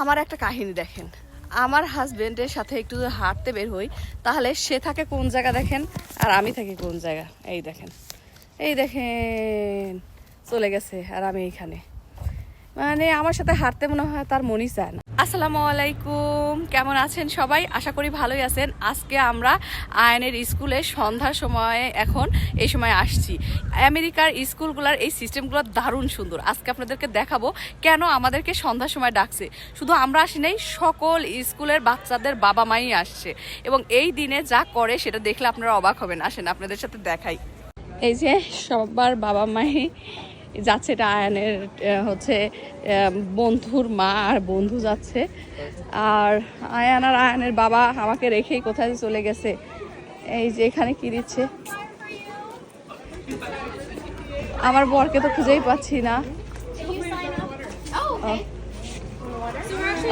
আমার একটা কাহিনী দেখেন। আমার হাজবেন্ডের সাথে একটু হাঁটতে বের হই, তাহলে সে থাকে কোন জায়গা দেখেন আর আমি থাকি কোন জায়গা? এই দেখেন। এই দেখেন, চলে গেছে আর আমি এইখানে মানে আমার সাথে হাঁটতে মনে হয় তার মনই চায় না। আসসালামু আলাইকুম। কেমন আছেন সবাই? আশা করি ভালোই আছেন। আজকে আমরা আয়নের স্কুলে সন্ধ্যার সময়ে এখন এই সময় আসছি। আমেরিকার স্কুলগুলোর এই সিস্টেমগুলো দারুণ সুন্দর। আজকে আপনাদেরকে দেখাবো কেন আমাদেরকে সন্ধ্যার সময় ডাকছে। শুধু আমরা আসি নাই, সকল স্কুলের বাচ্চাদের বাবা মাই আসছে। এবং এই দিনে যা করে সেটা দেখলে আপনারা অবাক হবেন। আসেন, আপনাদের সাথে দেখাই। এই যে সবার বাবা মাই যাচ্ছে এটা আয়নের হচ্ছে বন্ধুর মা আর বন্ধু যাচ্ছে। আর আয়ান আর আয়নের বাবা আমাকে রেখেই কোথায় চলে গেছে। এই যে এখানে কি দিচ্ছে? আমার বরকে তো খুঁজেই পাচ্ছি না।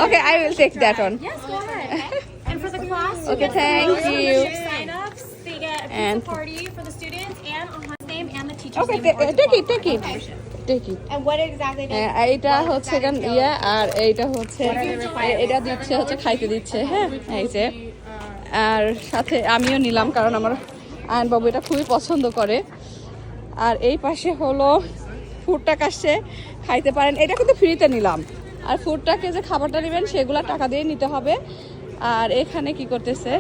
Okay I will take that on okay thank you and okay take it take it it হ্যাঁ, এইটা হচ্ছে গান ইয়ে আর এইটা হচ্ছে এটা দিচ্ছে হচ্ছে খাইতে দিচ্ছে হ্যাঁ এই যে। আর সাথে আমিও নিলাম কারণ আমার আয়ন বাবু এটা খুবই পছন্দ করে। আর এই পাশে হলো ফুডটা কাশছে খাইতে পারেন। এটা কিন্তু ফ্রিতে নিলাম। আর ফুডটাকে যে খাবারটা নেবেন সেগুলো টাকা দিয়ে নিতে হবে। আর এখানে কি করতেছে?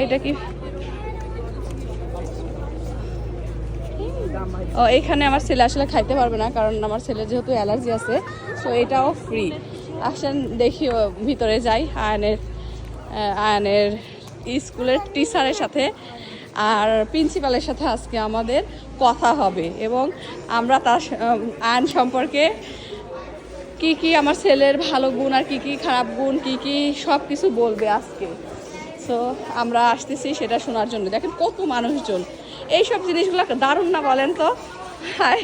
এইটা কি ও এইখানে আমার ছেলে আসলে খাইতে পারবে না, কারণ আমার ছেলের যেহেতু অ্যালার্জি আছে সো এটাও ফ্রি আসেন, দেখি ভিতরে যাই, আয়নের আয়নের স্কুলের টিচারের সাথে, আর প্রিন্সিপালের সাথে আজকে আমাদের কথা হবে, এবং আমরা তার আয়ন সম্পর্কে কি কি আমার ছেলের ভালো গুণ আর কি কি খারাপ গুণ, কি কি সব কিছু বলবে আজকে। সো আমরা আসতেছি সেটা শোনার জন্য। দেখেন কত মানুষজন। এইসব জিনিসগুলো দারুণ না বলেন তো? হায়।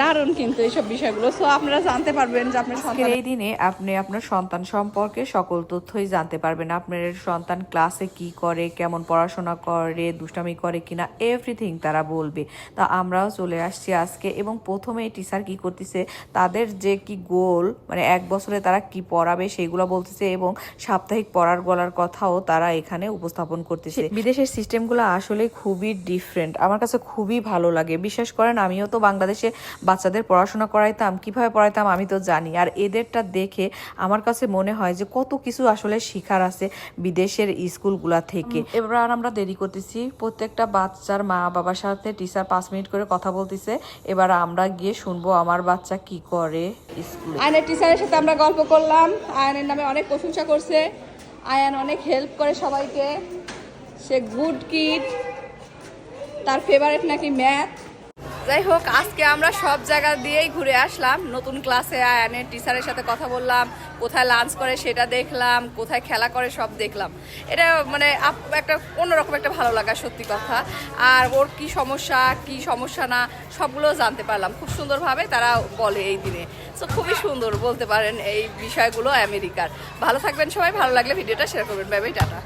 দারুণ কিন্তু এইসব বিষয়গুলো। সো আপনারা জানতে পারবেন যে আপনার সন্তান এই দিনে আপনি আপনার সন্তান সম্পর্কে সকল তথ্যই জানতে পারবেন। আপনার সন্তান ক্লাসে কি করে কেমন পড়াশোনা করে দুষ্টামি করে কিনা এভরিথিং তারা বলবে। তা আমরাও চলে আসছি আজকে এবং প্রথমে টিচার কি করতেছে তাদের যে কি গোল মানে এক বছরে তারা কি পড়াবে সেগুলো বলতেছে এবং সাপ্তাহিক পড়ার গলার কথাও তারা এখানে উপস্থাপন করতেছে। বিদেশের সিস্টেমগুলো আসলে খুবই ডিফারেন্ট আমার কাছে খুবই ভালো লাগে। বিশ্বাস করেন আমিও তো বাংলাদেশে বাচ্চাদের পড়াশোনা করাইতাম কীভাবে পড়াইতাম আমি তো জানি। আর এদেরটা দেখে আমার কাছে মনে হয় যে কত কিছু আসলে শিখার আছে বিদেশের স্কুলগুলা থেকে। এবার আর আমরা দেরি করতেছি। প্রত্যেকটা বাচ্চার মা বাবার সাথে টিচার পাঁচ মিনিট করে কথা বলতেছে। এবার আমরা গিয়ে শুনব আমার বাচ্চা কি করে স্কুলে। আয়নের টিচারের সাথে আমরা গল্প করলাম। আয়নের নামে অনেক প্রশংসা করছে। আয়ান অনেক হেল্প করে সবাইকে। সে গুড কিড তার ফেভারেট নাকি ম্যাথ যাই হোক, আজকে আমরা সব জায়গা দিয়েই ঘুরে আসলাম। নতুন ক্লাসে আয়ানের টিচারের সাথে কথা বললাম, কোথায় লাঞ্চ করে সেটা দেখলাম, কোথায় খেলা করে সব দেখলাম। এটা মানে একটা অন্যরকম একটা ভালো লাগা, সত্যি কথা। আর ওর কি সমস্যা কি সমস্যা না, সবগুলো জানতে পারলাম। খুব সুন্দরভাবে তারা বলে এই দিনে। তো খুবই সুন্দর বলতে পারেন এই বিষয়গুলো আমেরিকার। ভালো থাকবেন সবাই, ভালো লাগলে ভিডিওটা শেয়ার করবেন। Bye bye tata.